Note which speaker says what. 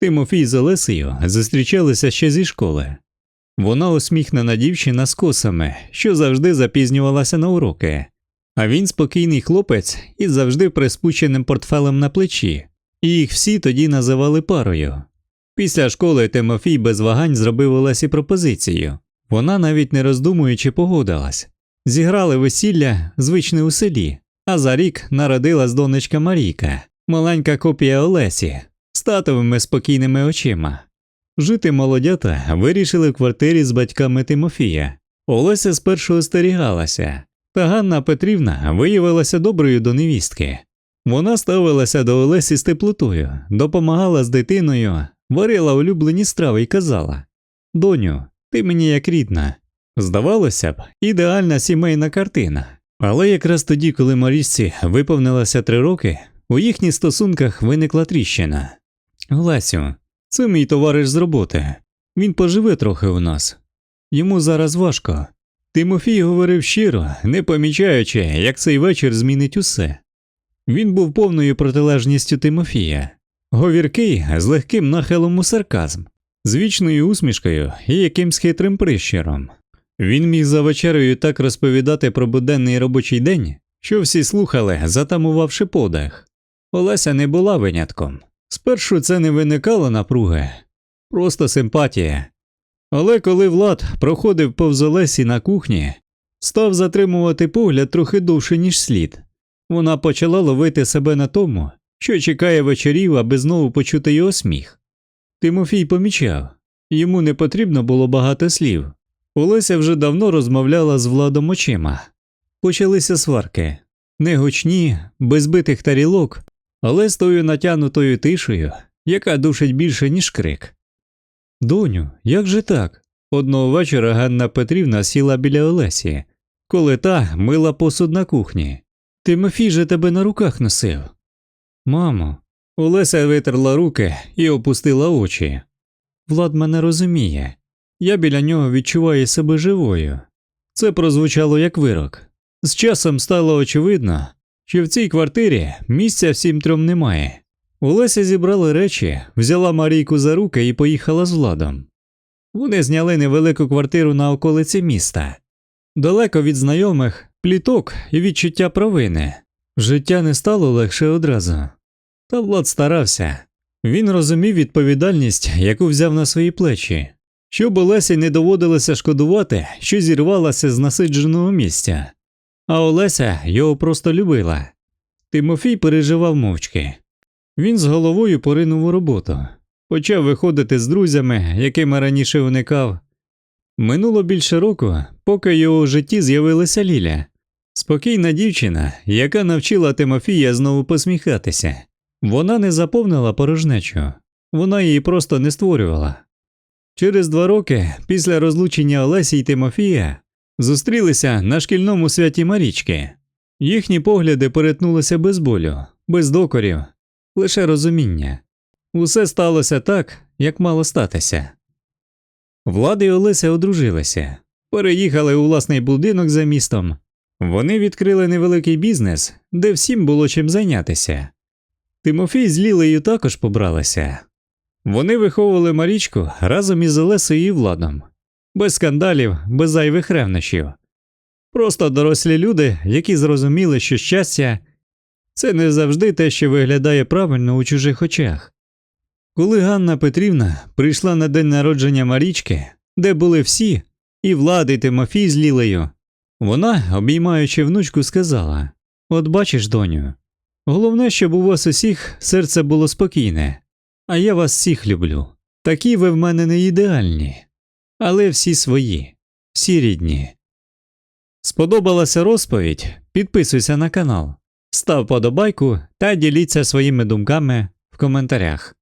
Speaker 1: Тимофій з Олесею зустрічалися ще зі школи. Вона усміхнена дівчина з косами, що завжди запізнювалася на уроки, а він спокійний хлопець із завжди приспученим портфелем на плечі, і їх всі тоді називали парою. Після школи Тимофій без вагань зробив Олесі пропозицію. Вона навіть не роздумуючи погодилась. Зіграли весілля звичне у селі, а за рік народилась донечка Марійка, маленька копія Олесі, з татовими спокійними очима. Жити молодята вирішили в квартирі з батьками Тимофія. Олеся спершу остерігалася, та Ганна Петрівна виявилася доброю до невістки. Вона ставилася до Олесі з теплотою, допомагала з дитиною, варила улюблені страви і казала Доню, ти мені як рідна. Здавалося б, ідеальна сімейна картина. Але якраз тоді, коли Марічці виповнилося три роки, у їхніх стосунках виникла тріщина. Лесю, це мій товариш з роботи. Він поживе трохи у нас. Йому зараз важко. Тимофій говорив щиро, не помічаючи, як цей вечір змінить усе. Він був повною протилежністю Тимофія, говіркий з легким нахилом у сарказм, з вічною усмішкою і якимсь хитрим прищиром. Він міг за вечерею так розповідати про буденний робочий день, що всі слухали, затамувавши подих. Олеся не була винятком. Спершу це не виникало напруги, просто симпатія. Але коли Влад проходив повз Олесі на кухні, став затримувати погляд трохи довше, ніж слід. Вона почала ловити себе на тому, що чекає вечорів, аби знову почути його сміх. Тимофій помічав йому не потрібно було багато слів. Олеся вже давно розмовляла з владом очима. Почалися сварки не гучні, без битих тарілок, але з тою натянутою тишею, яка душить більше, ніж крик. Доню, як же так? Одного вечора Ганна Петрівна сіла біля Олесі, коли та мила посуд на кухні. Тимофій же тебе на руках носив. Мамо, Олеся витерла руки і опустила очі. Влад мене розуміє. Я біля нього відчуваю себе живою. Це прозвучало як вирок. З часом стало очевидно, що в цій квартирі місця всім трьом немає. Олеся зібрала речі, взяла Марійку за руки і поїхала з владом. Вони зняли невелику квартиру на околиці міста. Далеко від знайомих, пліток і відчуття провини. Життя не стало легше одразу. Та Влад старався. Він розумів відповідальність, яку взяв на свої плечі, щоб Олесі не доводилося шкодувати, що зірвалася з насидженого місця. А Олеся його просто любила. Тимофій переживав мовчки. Він з головою поринув у роботу, почав виходити з друзями, якими раніше уникав. Минуло більше року, поки його у житті з'явилася Ліля, спокійна дівчина, яка навчила Тимофія знову посміхатися. Вона не заповнила порожнечу, вона її просто не створювала. Через два роки після розлучення Олесі й Тимофія зустрілися на шкільному святі Марічки. Їхні погляди перетнулися без болю, без докорів, лише розуміння. Усе сталося так, як мало статися. Влада і Олеся одружилися, переїхали у власний будинок за містом. Вони відкрили невеликий бізнес, де всім було чим зайнятися. Тимофій з Лілею також побралися. Вони виховували Марічку разом із Олесею і Владом, без скандалів, без зайвих ревнощів. Просто дорослі люди, які зрозуміли, що щастя це не завжди те, що виглядає правильно у чужих очах. Коли Ганна Петрівна прийшла на день народження Марічки, де були всі, і Влад, і Тимофій з Лілею, вона, обіймаючи внучку, сказала От бачиш, доню, головне, щоб у вас усіх серце було спокійне, а я вас всіх люблю. Такі ви в мене не ідеальні, але всі свої, всі рідні. Сподобалася розповідь? Підписуйся на канал, став подобайку та діліться своїми думками в коментарях.